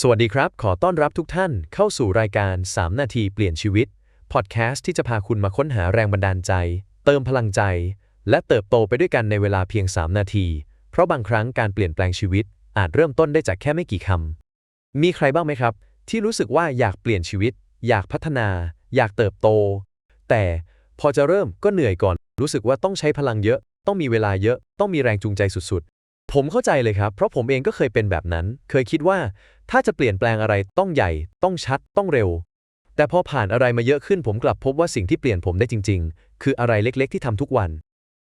สวัสดีครับ ขอต้อนรับทุกท่านเข้าสู่รายการ 3 นาทีเปลี่ยนชีวิต พอดแคสต์ที่จะพาคุณมาค้นหาแรงบันดาลใจ เติมพลังใจ และเติบโตไปด้วยกันในเวลาเพียง 3 นาที เพราะบางครั้งการเปลี่ยนแปลงชีวิต อาจเริ่มต้นได้จากแค่ไม่กี่คำ มีใครบ้างไหมครับ ที่รู้สึกว่าอยากเปลี่ยนชีวิต อยากพัฒนา อยากเติบโต แต่พอจะเริ่มก็เหนื่อยก่อน รู้สึกว่าต้องใช้พลังเยอะ ต้องมีเวลาเยอะ ต้องมีแรงจูงใจสุด ผมเข้าใจเลยครับ เพราะผมเองก็เคยเป็นแบบนั้น เคยคิดว่า ถ้าจะเปลี่ยนแปลงอะไรต้องใหญ่ ต้องชัด ต้องเร็ว แต่พอผ่านอะไรมาเยอะขึ้นผมกลับพบว่าสิ่งที่เปลี่ยนผมได้จริง ๆ คืออะไรเล็กๆ ที่ทำทุกวัน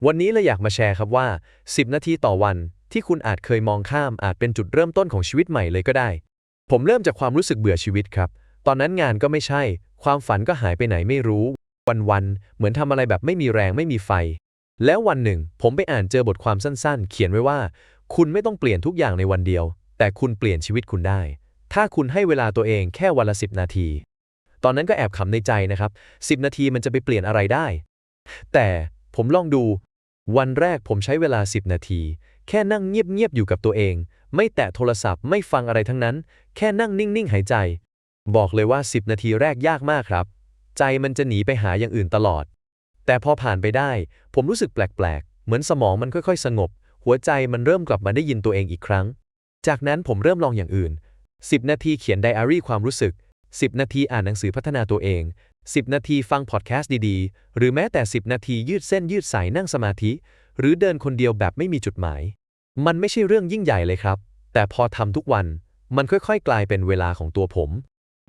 วันนี้เลยอยากมาแชร์ครับว่า 10 นาทีต่อวัน ที่คุณอาจเคยมองข้ามอาจเป็นจุดเริ่มต้นของชีวิตใหม่เลยก็ได้ ผมเริ่มจากความรู้สึกเบื่อชีวิตครับ ตอนนั้นงานก็ไม่ใช่ ความฝันก็หายไปไหนไม่รู้ วันๆเหมือนทำอะไรแบบไม่มีแรงไม่มีไฟแล้ววันหนึ่ง ผมไปอ่านเจอบทความสั้นๆ เขียนไว้ว่า คุณไม่ต้องเปลี่ยนทุกอย่างในวันเดียว แต่คุณเปลี่ยนชีวิตคุณได้ ถ้าคุณให้เวลาตัวเองแค่วันละ 10 นาที ตอนนั้นก็แอบขำในใจนะครับ 10 นาทีมันจะไปเปลี่ยนอะไรได้ แต่ผมลองดู วันแรกผมใช้เวลา 10 นาที แค่นั่งเงียบๆอยู่กับตัวเอง ไม่แตะโทรศัพท์ไม่ฟังอะไรทั้งนั้น แค่นั่งนิ่งๆหายใจ บอกเลยว่า 10 นาทีแรกยากมากครับ ใจมันจะหนีไปหาอย่างอื่นตลอด แต่พอผ่านไปได้ ผมรู้สึกแปลกๆ เหมือนสมองมันค่อยๆ สงบ หัวใจมันเริ่มกลับมาได้ยินตัวเองอีกครั้ง จากนั้นผมเริ่มลองอย่างอื่น 10 นาทีเขียนไดอารี่ความรู้สึก 10 นาทีอ่านหนังสือพัฒนาตัวเอง 10 นาทีฟังพอดแคสต์ดีๆ หรือแม้แต่ 10 นาทียืดเส้นยืดสายนั่งสมาธิ หรือเดินคนเดียวแบบไม่มีจุดหมาย มันไม่ใช่เรื่องยิ่งใหญ่เลยครับ แต่พอทำทุกวันมันค่อยๆ กลายเป็นเวลาของตัวผม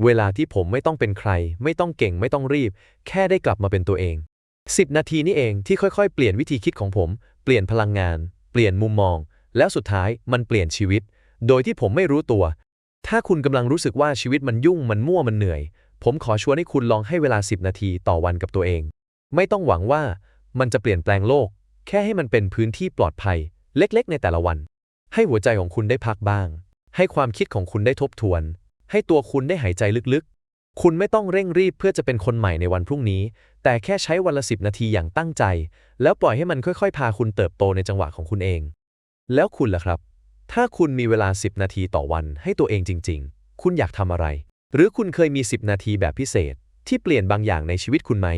เวลาที่ผมไม่ต้องเป็นใคร ไม่ต้องเก่งไม่ต้องรีบ แค่ได้กลับมาเป็นตัวเอง 10 นาทีนี่เองที่ค่อยๆ เปลี่ยนวิธีคิดของผม เปลี่ยนพลังงาน เปลี่ยนมุมมอง แล้วสุดท้ายมันเปลี่ยนชีวิต โดยที่ผมไม่รู้ตัว ถ้าคุณกำลังรู้สึกว่าชีวิตมันยุ่งมันมั่วมันเหนื่อย ผมขอชวนให้คุณลองให้เวลา 10 นาทีต่อวันกับตัวเอง ไม่ต้องหวังว่ามันจะเปลี่ยนแปลงโลก แค่ให้มันเป็นพื้นที่ปลอดภัย เล็กๆ ในแต่ละวัน ให้หัวใจของคุณได้พักบ้าง ให้ความคิดของคุณได้ทบทวน ให้ตัวคุณได้หายใจลึกๆ คุณไม่ต้องเร่งรีบเพื่อจะเป็นคนใหม่ในวันพรุ่งนี้ แต่แค่ใช้วันละ10นาทีอย่างตั้งใจ แล้วปล่อยให้มันค่อยๆ พาคุณเติบโตในจังหวะของคุณเอง แล้วคุณล่ะครับ ถ้าคุณมีเวลา 10 นาทีต่อวันให้ตัวเองจริง ๆ คุณอยากทำอะไร หรือคุณเคยมี 10 นาทีแบบพิเศษ ที่เปลี่ยนบางอย่างในชีวิตคุณไหม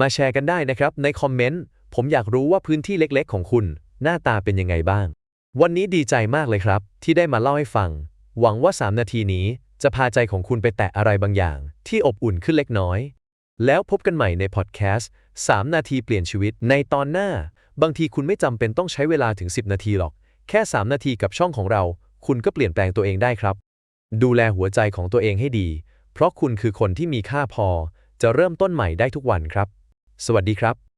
มาแชร์กันได้นะครับในคอมเมนต์ ผมอยากรู้ว่าพื้นที่เล็กๆ ของคุณ หน้าตาเป็นยังไงบ้าง วันนี้ดีใจมากเลยครับ ที่ได้มาเล่าให้ฟัง หวังว่า 3 นาทีนี้จะพาใจของคุณไปแตะอะไรบางอย่าง ที่อบอุ่นขึ้นเล็กน้อย แล้วพบกันใหม่ในพอดแคสต์ 3 นาทีเปลี่ยนชีวิตในตอนหน้า บางทีคุณไม่จำเป็นต้องใช้เวลาถึง 10 นาทีหรอก แค่ 3 นาทีกับช่องของเรา คุณก็เปลี่ยนแปลงตัวเองได้ครับ ดูแลหัวใจของตัวเองให้ดี เพราะคุณคือคนที่มีค่าพอ จะเริ่มต้นใหม่ได้ทุกวันครับ สวัสดีครับ